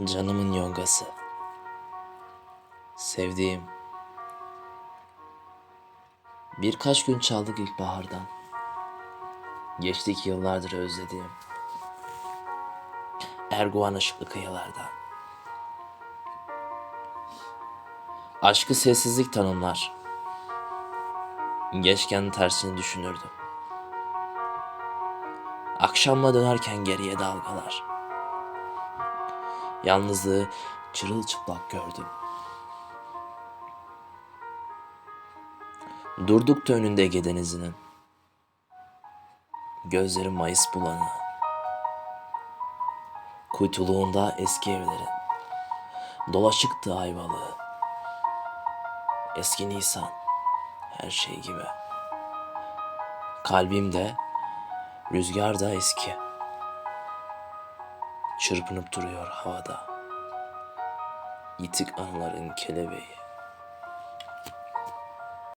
Canımın yongası. Sevdiğim. Birkaç gün çaldık ilkbahardan. Geçtik yıllardır özlediğim. Erguvan ışıklı kıyılardan. Aşkı sessizlik tanımlar. Geçken tersini düşünürdüm. Akşamla dönerken geriye dalgalar. Yalnızlığı çırılçıplak gördüm. Durduk da önünde Ege Denizi'nin. Gözlerim Mayıs bulanı. Kuytuluğunda eski evlerin. Dolaşıktı ayvalığı. Eski Nisan. Her şey gibi. Kalbimde, rüzgar da eski. Çırpınıp duruyor havada. Yitik anıların kelebeği.